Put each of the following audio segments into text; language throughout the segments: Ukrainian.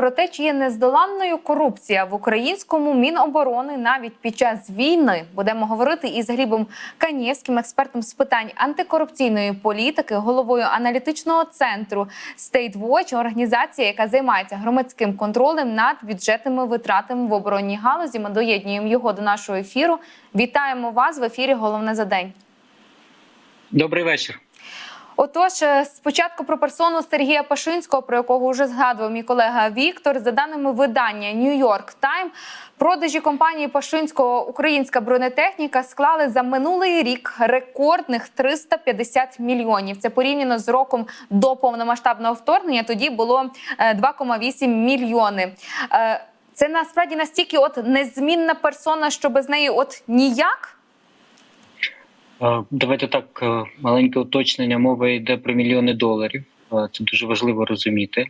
про те, чи є нездоланною корупція в українському міноборони навіть під час війни. Будемо говорити із Глібом Канєвським, експертом з питань антикорупційної політики, головою аналітичного центру State Watch, організація, яка займається громадським контролем над бюджетними витратами в оборонній галузі. Ми доєднуємо його до нашого ефіру. Вітаємо вас в ефірі. Головне за день. Добрий вечір. Отож, е, спочатку про персону Сергія Пашинського, про якого вже згадував мій колега Віктор. За даними видання New York Time, продажі компанії Пашинського українська бронетехніка склали за минулий рік рекордних 350 мільйонів. Це порівняно з роком до повномасштабного вторгнення. Тоді було е, 2,8 мільйони. Е, Це насправді настільки от незмінна персона, що без неї от ніяк. Е, Давайте так е, маленьке уточнення. Мова йде про мільйони доларів. Е, Це дуже важливо розуміти.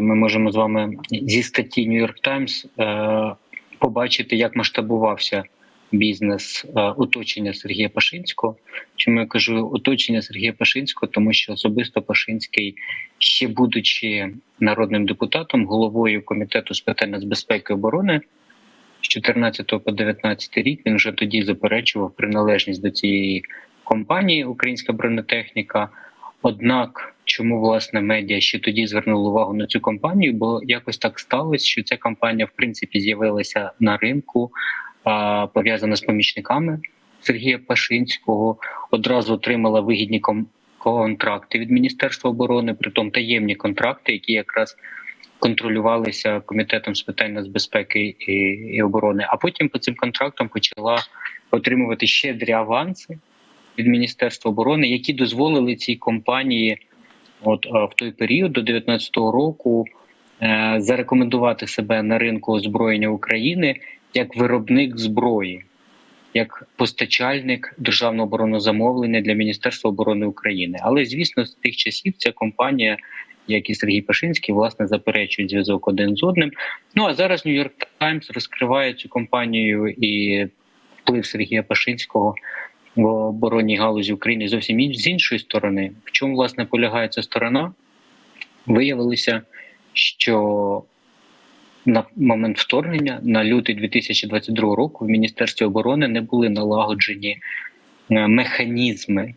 Ми можемо з вами зі статті Times е, побачити, як масштабувався бізнес оточення Сергія Пашинського. Чому я кажу оточення Сергія Пашинського? Тому що особисто Пашинський, ще будучи народним депутатом, головою комітету з питань нацбезпеки і оборони. З 14 по 19 рік він вже тоді заперечував приналежність до цієї компанії Українська бронетехніка. Однак, чому власне медіа ще тоді звернули увагу на цю компанію? Бо якось так сталося, що ця компанія в принципі з'явилася на ринку, пов'язана з помічниками Сергія Пашинського. Одразу отримала вигідні контракти від Міністерства оборони, притом таємні контракти, які якраз контролювалися комітетом з питань нацбезпеки і, і оборони. А потім по цим контрактам почала отримувати щедрі аванси від Міністерства оборони, які дозволили цій компанії, от е, в той період до 2019 року, е, зарекомендувати себе на ринку озброєння України як виробник зброї. Як постачальник державного оборонного замовлення для Міністерства оборони України, але звісно, з тих часів ця компанія як і Сергій Пашинський, власне, заперечують зв'язок один з одним. Ну а зараз York Times розкриває цю компанію і вплив Сергія Пашинського в оборонній галузі України зовсім з іншої сторони. В чому власне полягає ця сторона? Виявилося, що на момент вторгнення на лютий 2022 року в Міністерстві оборони не були налагоджені е, механізми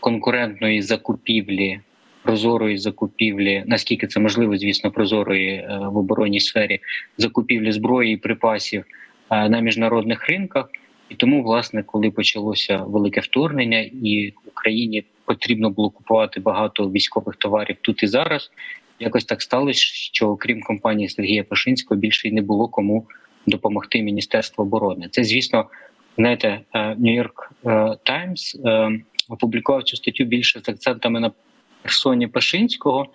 конкурентної закупівлі прозорої закупівлі, наскільки це можливо, звісно, прозорої е, в оборонній сфері закупівлі зброї і припасів е, на міжнародних ринках. І тому, власне, коли почалося велике вторгнення, і Україні потрібно було купувати багато військових товарів тут і зараз, якось так сталося, що окрім компанії Сергія Пашинського більше й не було кому допомогти Міністерству оборони. Це, звісно, знаєте, York е, е, опублікував цю статтю більше з акцентами на персоні Пашинського,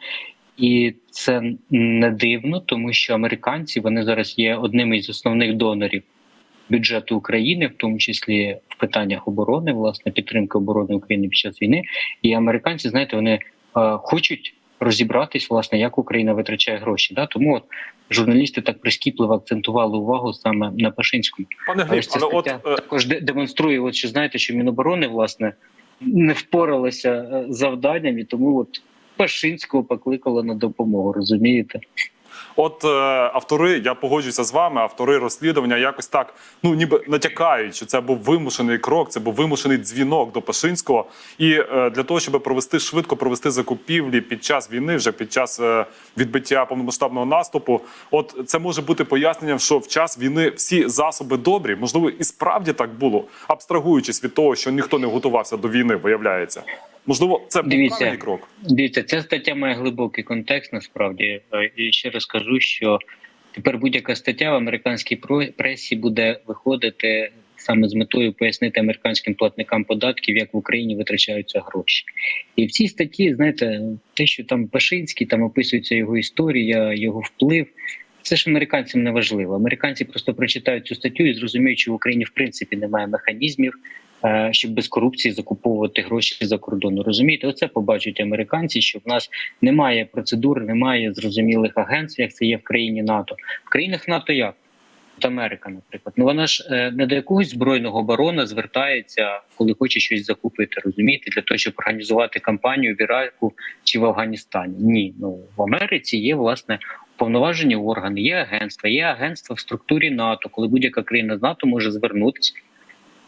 і це не дивно, тому що американці вони зараз є одним із основних донорів бюджету України, в тому числі в питаннях оборони, власне, підтримки оборони України під час війни. І американці, знаєте, вони е, хочуть розібратись, власне, як Україна витрачає гроші. Да? Тому от журналісти так прискіпливо акцентували увагу саме на Пашинському. Пане Але ця але от е, також демонструє, от що знаєте, що Міноборони власне не впоралося е, завданням, і тому от Пашинського покликала на допомогу. Розумієте? От е, автори, я погоджуюся з вами, автори розслідування якось так, ну ніби натякають, що це був вимушений крок, це був вимушений дзвінок до Пашинського. І е, для того, щоб провести швидко провести закупівлі під час війни, вже під час е, відбиття повномасштабного наступу, от це може бути поясненням, що в час війни всі засоби добрі, можливо, і справді так було, абстрагуючись від того, що ніхто не готувався до війни, виявляється. Можливо, це був Дивіться. правильний крок. Дивіться, ця стаття має глибокий контекст. Насправді Е, і ще раз кажу, що тепер будь-яка стаття в американській пресі буде виходити саме з метою пояснити американським платникам податків, як в Україні витрачаються гроші. І в цій статті, знаєте, те, що там Пашинський, там описується його історія, його вплив. Це ж американцям не важливо. Американці просто прочитають цю статтю і зрозуміють, що в Україні в принципі немає механізмів, щоб без корупції закуповувати гроші за кордону. Розумієте, оце побачать американці, що в нас немає процедур, немає зрозумілих агентств, як це є в країні НАТО. В країнах НАТО як? От Америка, наприклад, ну вона ж е, не до якогось збройного барона звертається, коли хоче щось закупити, розумієте, для того, щоб організувати кампанію в Іраку чи в Афганістані. Ні, ну в Америці є власне повноважені органи, є агентства, є агентства в структурі НАТО, коли будь-яка країна з НАТО може звернутися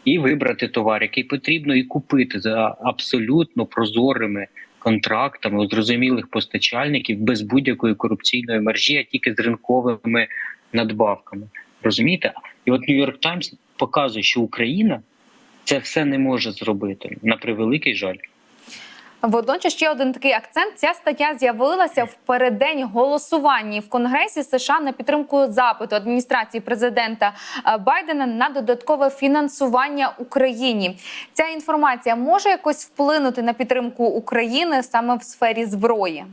і вибрати товар, який потрібно, і купити за абсолютно прозорими контрактами у зрозумілих постачальників без будь-якої корупційної мережі, а тільки з ринковими надбавками. Розумієте? І от Нью-Йорк Таймс показує, що Україна це все не може зробити на превеликий жаль. Водночас ще один такий акцент. Ця стаття з'явилася в переддень голосування в Конгресі США на підтримку запиту адміністрації президента е, Байдена на додаткове фінансування Україні. Ця інформація може якось вплинути на підтримку України саме в сфері зброї.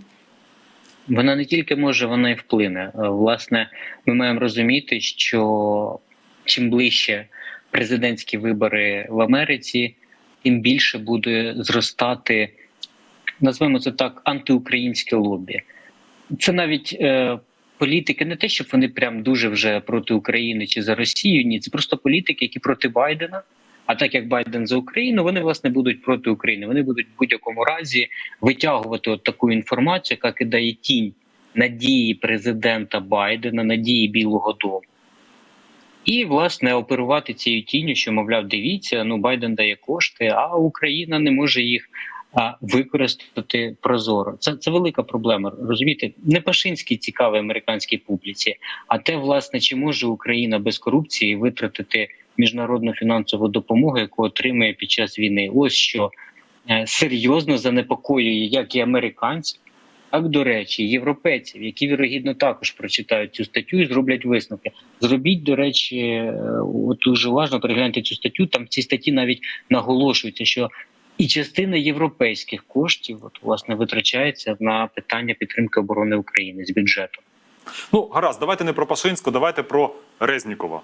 Вона не тільки може, вона і вплине. Е, Власне, ми маємо розуміти, що чим ближче президентські вибори в Америці, тим більше буде зростати, назвемо це так, антиукраїнське лобі. Це навіть е, політики, не те, щоб вони прям дуже вже проти України чи за Росію. Ні, це просто політики, які проти Байдена. А так як Байден за Україну, вони власне будуть проти України. Вони будуть в будь-якому разі витягувати от таку інформацію, яка кидає тінь надії президента Байдена, надії Білого Дому. І, власне, оперувати цією тінню, що, мовляв, дивіться, ну Байден дає кошти, а Україна не може їх використати прозоро. Це, це велика проблема. Розумієте, не Пашинський цікавий американській публіці, а те, власне, чи може Україна без корупції витратити міжнародну фінансову допомогу, яку отримує під час війни. Ось що е, серйозно занепокоює як і американців, так до речі, європейців, які вірогідно також прочитають цю статтю і зроблять висновки. Зробіть, до речі, е, от дуже уважно перегляньте цю статтю. Там в цій статті навіть наголошується, що і частина європейських коштів, от власне, витрачається на питання підтримки оборони України з бюджету. Ну, гаразд, давайте не про Пашинську, давайте про Резнікова.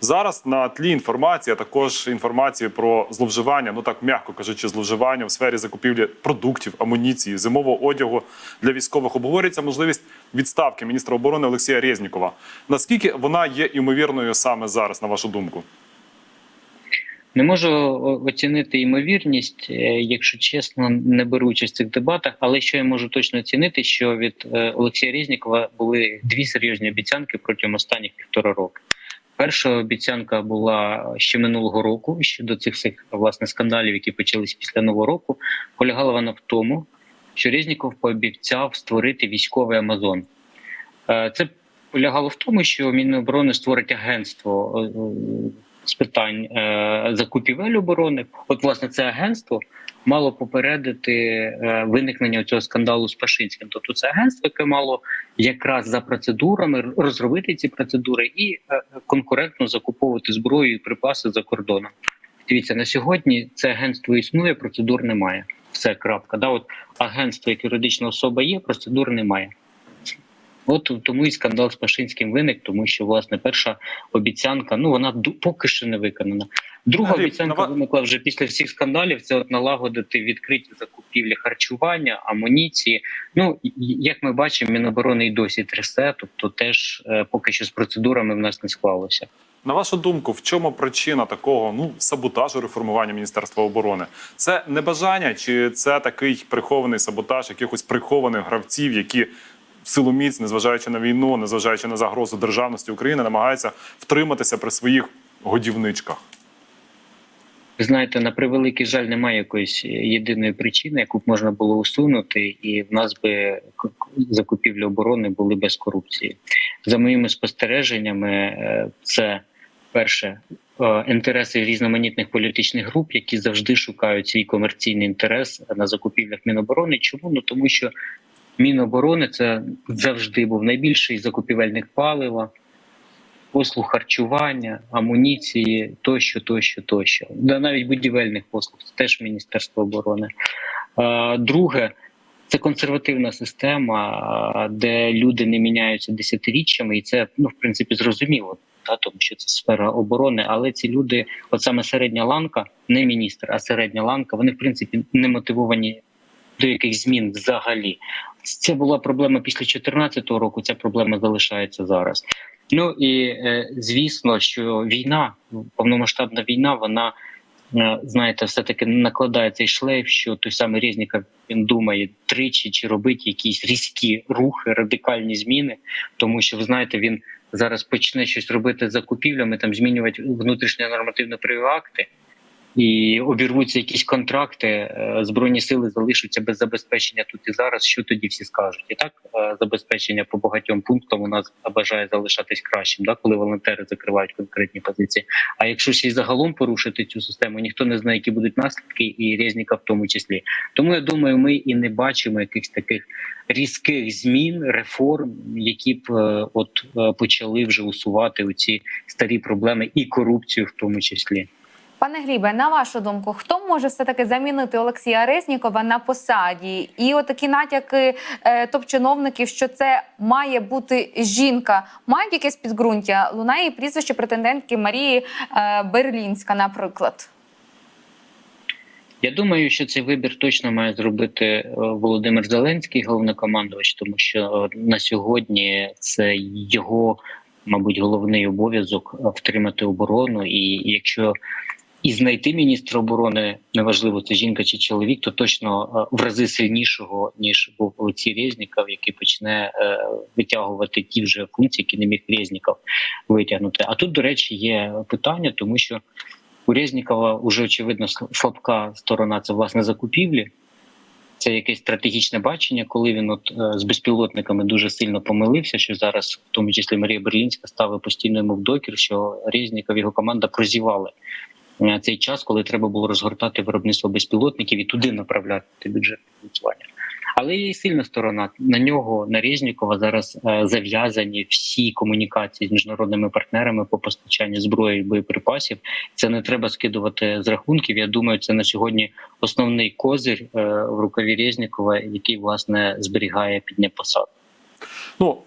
Зараз на тлі інформації, а також інформації про зловживання, ну так м'яко кажучи, зловживання в сфері закупівлі продуктів, амуніції, зимового одягу для військових обговорюється можливість відставки міністра оборони Олексія Резнікова. Наскільки вона є ймовірною саме зараз, на вашу думку? Не можу оцінити ймовірність, е, якщо чесно, не беру участь в цих дебатах. Але що я можу точно оцінити, що від е, Олексія Резнікова були дві серйозні обіцянки протягом останніх півтора року. Перша обіцянка була ще минулого року щодо цих всіх власне скандалів, які почались після нового року. Полягала вона в тому, що Резніков пообіцяв створити військовий Амазон. Е, Це полягало в тому, що Міноборони створить агентство з питань е, закупівель оборони. От, власне, це агентство мало попередити е, виникнення цього скандалу з Пашинським. Тобто, це агентство, яке мало якраз за процедурами розробити ці процедури і е, конкурентно закуповувати зброю і припаси за кордоном. Дивіться, на сьогодні це агентство існує, процедур немає. Все крапка. Да, от агентство, як юридична особа є, процедур немає. От тому і скандал з Пашинським виник, тому що власне перша обіцянка, ну вона поки що не виконана. Друга Андрій, обіцянка нава- виникла вже після всіх скандалів. Це от налагодити відкриті закупівлі харчування, амуніції. Ну як ми бачимо, Міноборони й досі трясе, тобто теж е, поки що з процедурами в нас не склалося. На вашу думку, в чому причина такого ну саботажу реформування Міністерства оборони? Це небажання, чи це такий прихований саботаж якихось прихованих гравців, які в силу міць, незважаючи на війну, незважаючи на загрозу державності України, намагаються втриматися при своїх годівничках? Знаєте, на превеликий жаль, немає якоїсь єдиної причини, яку б можна було усунути, і в нас би закупівлі оборони були без корупції. За моїми спостереженнями, е, це перше е, інтереси різноманітних політичних груп, які завжди шукають свій комерційний інтерес на закупівлях Міноборони. Чому? Ну тому що Міноборони це завжди був найбільший закупівельник палива послуг харчування, амуніції тощо, тощо, тощо. Да, навіть будівельних послуг це теж Міністерство оборони. Друге, це консервативна система, де люди не міняються десятиріччями, і це ну в принципі зрозуміло, та тому що це сфера оборони. Але ці люди, от саме середня ланка, не міністр, а середня ланка, вони в принципі не мотивовані до яких змін взагалі. Це була проблема після 2014 року. Ця проблема залишається зараз. Ну і е, звісно, що війна, повномасштабна війна, вона е, знаєте, все-таки накладає цей шлейф, що той самий Резніков, він думає тричі чи робить якісь різкі рухи, радикальні зміни, тому що ви знаєте, він зараз почне щось робити з закупівлями, там змінювати внутрішні нормативно-правові акти. І обірвуться якісь контракти, е, збройні сили залишаться без забезпечення тут і зараз. Що тоді всі скажуть? І так е, забезпечення по багатьом пунктам у нас бажає залишатись кращим, да, коли волонтери закривають конкретні позиції. А якщо ще й загалом порушити цю систему, ніхто не знає, які будуть наслідки, і Резніка в тому числі. Тому я думаю, ми і не бачимо якихось таких різких змін, реформ, які б е, от почали вже усувати оці старі проблеми і корупцію, в тому числі. Пане Глібе, на вашу думку, хто може все таки замінити Олексія Резнікова на посаді? І отакі натяки е, топ-чиновників, що це має бути жінка, мають якесь підґрунтя? Лунає прізвище претендентки Марії е, Берлінська, наприклад. Я думаю, що цей вибір точно має зробити е, Володимир Зеленський, головнокомандувач, тому що на сьогодні це його, мабуть, головний обов'язок втримати оборону. І якщо і знайти міністра оборони, неважливо це жінка чи чоловік, то точно е, в рази сильнішого ніж був Олексій Резніков, який почне е, витягувати ті вже функції, які не міг Резніков витягнути. А тут, до речі, є питання, тому що у Резнікова вже очевидно слабка сторона це власне закупівлі. Це якесь стратегічне бачення, коли він от е, з безпілотниками дуже сильно помилився, що зараз, в тому числі Марія Берлінська, ставить постійно йому в докір, що Резніков і його команда прозівали е, цей час, коли треба було розгортати виробництво безпілотників і туди направляти бюджет фінансування. Але є і сильна сторона. На нього, на Резнікова, зараз е, зав'язані всі комунікації з міжнародними партнерами по постачанню зброї і боєприпасів. Це не треба скидувати з рахунків. Я думаю, це на сьогодні основний козир е, в рукаві Резнікова, який власне зберігає підня посаду. Ну,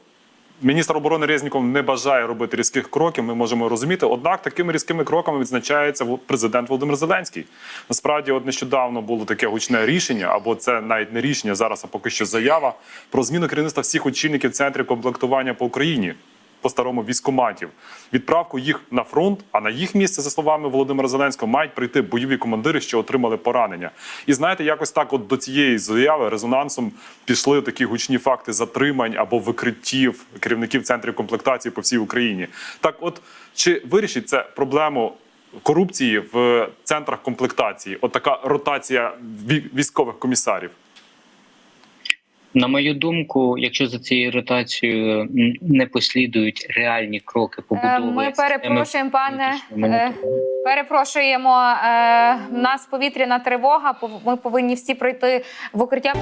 міністр оборони Резніков не бажає робити різких кроків. Ми можемо розуміти. Однак такими різкими кроками відзначається президент Володимир Зеленський. Насправді, от нещодавно було таке гучне рішення, або це навіть не рішення зараз, а поки що заява про зміну керівництва всіх очільників центрів комплектування по Україні. По старому військоматів відправку їх на фронт. А на їх місце, за словами Володимира Зеленського, мають прийти бойові командири, що отримали поранення. І знаєте, якось так, от до цієї заяви резонансом пішли такі гучні факти затримань або викриттів керівників центрів комплектації по всій Україні. Так, от чи вирішить це проблему корупції в центрах комплектації? От така ротація ві- військових комісарів? На мою думку, якщо за цією ротацією не послідують реальні кроки побудови, Е, Ми перепрошуємо, пане. е. Перепрошуємо, е, нас повітряна тривога. Ми повинні всі пройти в укриття.